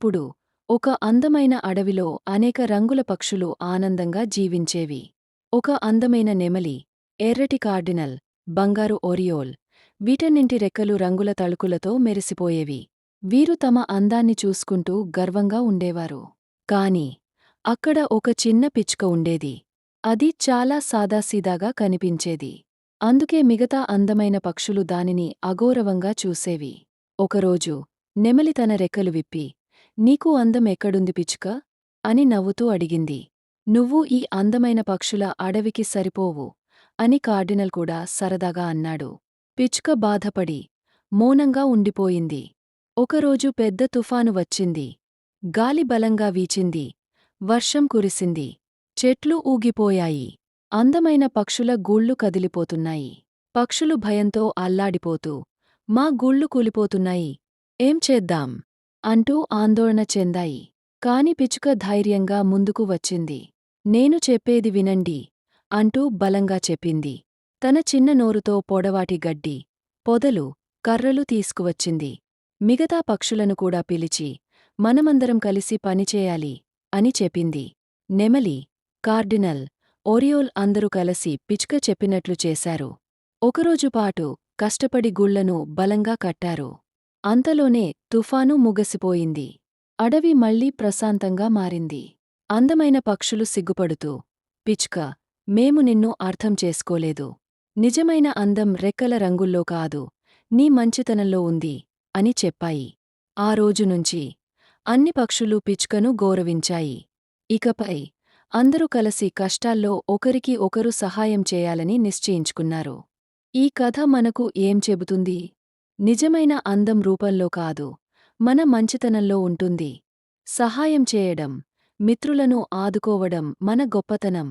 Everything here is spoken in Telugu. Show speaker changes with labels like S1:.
S1: ఒకప్పుడు ఒక అందమైన అడవిలో అనేక రంగుల పక్షులు ఆనందంగా జీవించేవి. ఒక అందమైన నెమలి ఎర్రటి కార్డినల్ బంగారు ఒరియోల్ వీటన్నింటి రెక్కలు రంగుల తళుకులతో మెరిసిపోయేవి. వీరు తమ అందాన్ని చూసుకుంటూ గర్వంగా ఉండేవారు. కాని అక్కడ ఒక చిన్న పిచ్చుక ఉండేది. అది చాలా సాదాసీదాగా కనిపించేది. అందుకే మిగతా అందమైన పక్షులు దానిని అగౌరవంగా చూసేవి. ఒకరోజు నెమలి తన రెక్కలు విప్పి నీకు అందం ఎక్కడుంది పిచ్చుక? అని నవ్వుతూ అడిగింది. నువ్వు ఈ అందమైన పక్షుల అడవికి సరిపోవు అని కార్డినల్ కూడా సరదాగా అన్నాడు. పిచ్చుక బాధపడి మౌనంగా ఉండిపోయింది. ఒకరోజు పెద్ద తుఫాను వచ్చింది. గాలి బలంగా వీచింది. వర్షం కురిసింది. చెట్లు ఊగిపోయాయి. అందమైన పక్షుల గూళ్ళు కదిలిపోతున్నాయి. పక్షులు భయంతో అల్లాడిపోతూ మా గూళ్ళు కూలిపోతున్నాయి. ఏం చేద్దాం? అంటూ ఆందోళన చెందాయి. కాని పిచ్చుక ధైర్యంగా ముందుకు వచ్చింది. నేను చెప్పేది వినండి అంటూ బలంగా చెప్పింది. తన చిన్న నోరుతో పొడవాటి గడ్డి పొదలు కర్రలు తీసుకువచ్చింది. మిగతా పక్షులను కూడా పిలిచి మనమందరం కలిసి పనిచేయాలి అని చెప్పింది. నెమలి కార్డినల్ ఓరియోల్ అందరూ కలిసి పిచ్చుక చెప్పినట్లు చేశారు. ఒకరోజుపాటు కష్టపడి గుళ్ళను బలంగా కట్టారు. అంతలోనే తుఫాను ముగసిపోయింది. అడవి మళ్ళీ ప్రశాంతంగా మారింది. అందమైన పక్షులు సిగ్గుపడుతూ పిచ్చుక మేము నిన్ను అర్థం చేసుకోలేదు. నిజమైన అందం రెక్కల రంగుల్లో కాదు నీ మంచితనంలో ఉంది అని చెప్పాయి. ఆ రోజునుంచి అన్ని పక్షులు పిచ్చుకను గౌరవించాయి. ఇకపై అందరూ కలిసి కష్టాల్లో ఒకరికి ఒకరు సహాయం చేయాలని నిశ్చయించుకున్నారు. ఈ కథ మనకు ఏం చెబుతుంది? నిజమైన అందం రూపంలో కాదు మన మంచితనంలో ఉంటుంది. సహాయం చేయడం మిత్రులను ఆదుకోవడం మన గొప్పతనం.